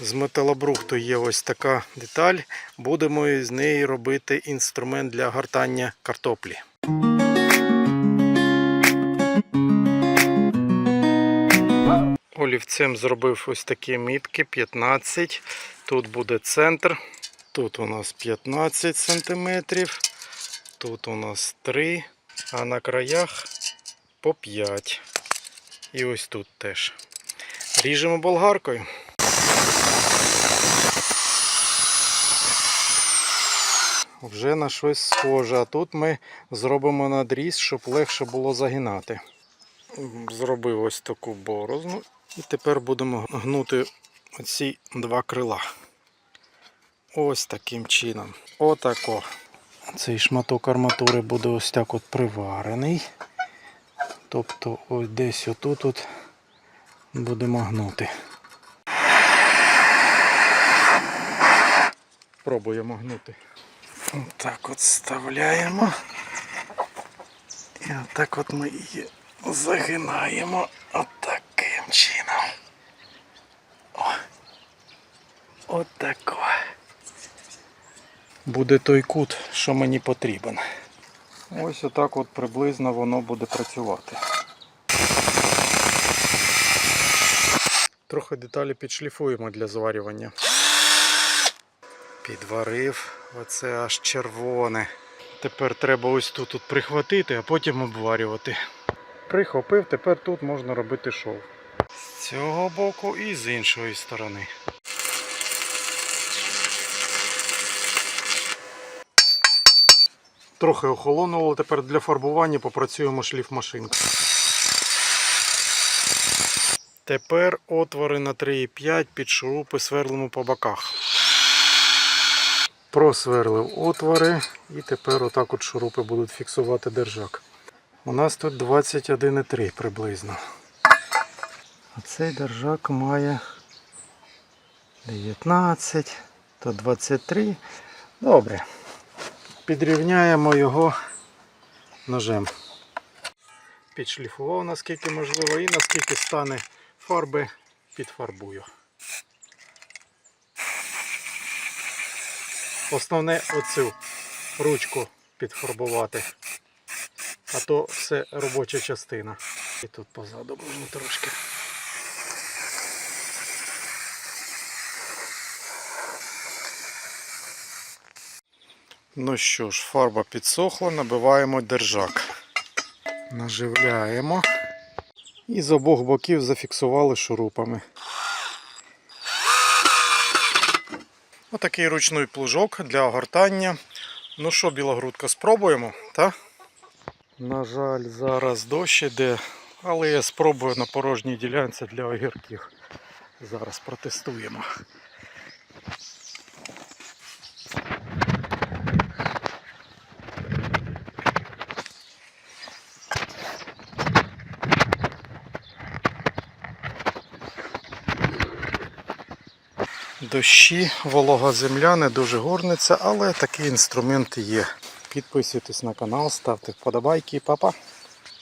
З металобрухту є ось така деталь. Будемо з неї робити інструмент для гортання картоплі. Олівцем зробив ось такі мітки 15. Тут буде центр. Тут у нас 15 сантиметрів. Тут у нас 3, а на краях по 5. І ось тут теж. Ріжемо болгаркою. Вже на щось схоже. А тут ми зробимо надріз, щоб легше було загинати. Зробив ось таку борозну. І тепер будемо гнути оці два крила. Ось таким чином. Отако. Цей шматок арматури буде ось так от приварений. Тобто ось десь отут от будемо гнути. Пробуємо гнути. Так от вставляємо. І отак от ми її загинаємо отаким чином. О. Отако. Буде той кут, що мені потрібен. Ось отак от приблизно воно буде працювати. Трохи деталі підшліфуємо для зварювання. Підварив, оце аж червоне. Тепер треба ось тут от прихватити, а потім обварювати. Прихопив, тепер тут можна робити шов. З цього боку і з іншої сторони. Трохи охолонуло, тепер для фарбування попрацюємо шліфмашинкою. Тепер отвори на 3,5 під шурупи сверлимо по боках. Просверлив отвори і тепер отак от шурупи будуть фіксувати держак. У нас тут 21,3 приблизно. А цей держак має 19, то 23. Добре. Підрівняємо його ножем. Підшліфував наскільки можливо і наскільки стане фарби, підфарбую. Основне оцю ручку підфарбувати. А то все робоча частина. І тут позаду можна трошки. Ну що ж, фарба підсохла, набиваємо держак. Наживляємо. І з обох боків зафіксували шурупами. Отакий ручний плужок для огортання. Ну що, білогрудка, спробуємо, так? На жаль, зараз дощ іде, але я спробую на порожній ділянці для огірків. Зараз протестуємо. Дощі, волога земля не дуже горниться, але такий інструмент є. Підписуйтесь на канал, ставте вподобайки, папа.